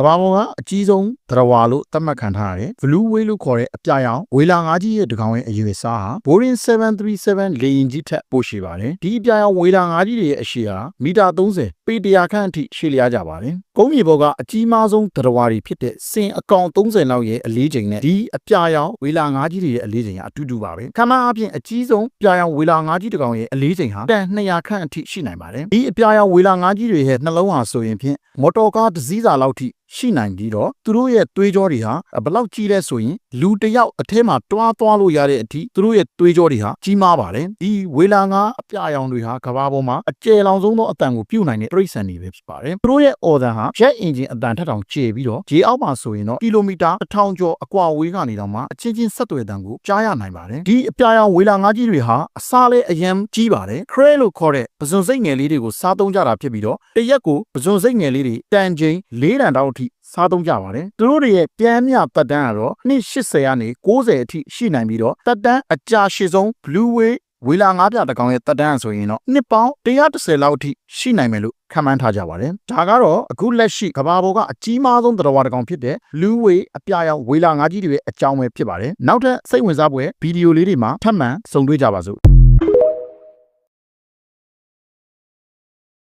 ကမ္ဘာပေါ်ကအကြီးဆုံးသရဝါလို့သတ်မှတ်ခံထားရတယ် Blue Whale လို့ခေါ်တဲ့အပြာရောင်ဝေလာငါးကြီးရဲ့တကောင်ရဲ့အရွယ်စားဟာ Boeing 737လေယာဉ်ကြီးထက်ပိုရှည်ပါတယ်ဒီအပြာရောင်ဝေလာငါးကြီးတွေရဲ့အရှည်ဟာမီတာ30ပေ100ခန့်အထိရှည်လျားကြပါတယ်ကုန်းမြေပေါ်ကအကြီးမားဆုံးသရဝါတွေဖြစ်တဲ့စင်အကောင်30လောက်ရဲ့အလေးချိန်နဲ့ဒီအပြာရောင်ဝေလာငါးကြီးတွေရဲ့အလေးချိန်ကအတူတူပါပဲခန့်မှန်းအပြင်အကြီးဆုံးပြာရောင်ဝေလာငါးကြီးတကောင်ရဲ့အလေးချိန်ဟာတန်200ခန့်အထိရှိနိုင်ပါတယ်ဒီအပြာရောင်ဝေလာငါးကြီးတွေရဲ့နှလုံးဟာဆိုရင်ဖြင့်မော်တော်ကားတစ်စီးစာလောက်ထိရှိနိုင်ပြီးတော့သူတို့ရဲ့သွေးကြောတွေဟာဘယ်လောက်ကြီးလဲဆိုရင်လူတစ်ယောက်အထဲမှာတွားသွားလို့ရတဲ့အထိသူတို့ရဲ့သွေးကြောတွေဟာကြီးမားပါတယ်ဒီဝေလာငါအပြာရောင်တွေဟာကမ္ဘာပေါ်မှာအကျယ်လောင်ဆုံးသောအတန်ကိုပြုတ်နိုင်တဲ့တိရစ္ဆာန်တွေပဲဖြစ်ပါတယ်သူတို့ရဲ့အော်ဒန်ဟာ jet engine အတန်ထက်တောင်ကျယ်ပြီးတော့ရေအောက်မှာဆိုရင်တော့ကီလိုမီတာ1000ကျော်အကွာအဝေးကနေတော့မှအချင်းချင်းဆက်သွယ်တန်ကိုကြားရနိုင်ပါတယ်ဒီအပြာရောင်ဝေလာငါကြီးတွေဟာအစားလဲအယံကြီးပါတယ် cray လို့ခေါ်တဲ့ပဇွန်စိတ်ငယ်လေးတွေကိုစားသုံးကြတာဖြစ်ပြီးတော့တရက်ကိုပဇွန်စိတ်ငယ်လေးတွေတန်ချိန်၄တန်တောင်အထိစားသုံးကြပါတယ်သူတို့တွေရဲ့ပြန်မြပတ်တန်းကတော့နှစ်80ကနေ90အထိရှိနိုင်ပြီးတော့တက်တန်းအကြာရှည်ဆုံး blue way ဝေလာငါးပြတကောင်ရဲ့တက်တန်းဆိုရင်တော့နှစ်ပေါင်း130လောက်အထိရှိနိုင်မယ်လို့ခန့်မှန်းထားကြပါတယ်ဒါကတော့အခုလက်ရှိကမ္ဘာပေါ်ကအကြီးမားဆုံးတရားဝါတကောင်ဖြစ်တဲ့ blue way အပြာရောင်ဝေလာငါးကြီးတွေရဲ့အကြောင်းပဲဖြစ်ပါတယ်နောက်ထပ်စိတ်ဝင်စားဖွယ်ဗီဒီယိုလေးတွေမှာထပ်မံဆုံတွေ့ကြပါစို့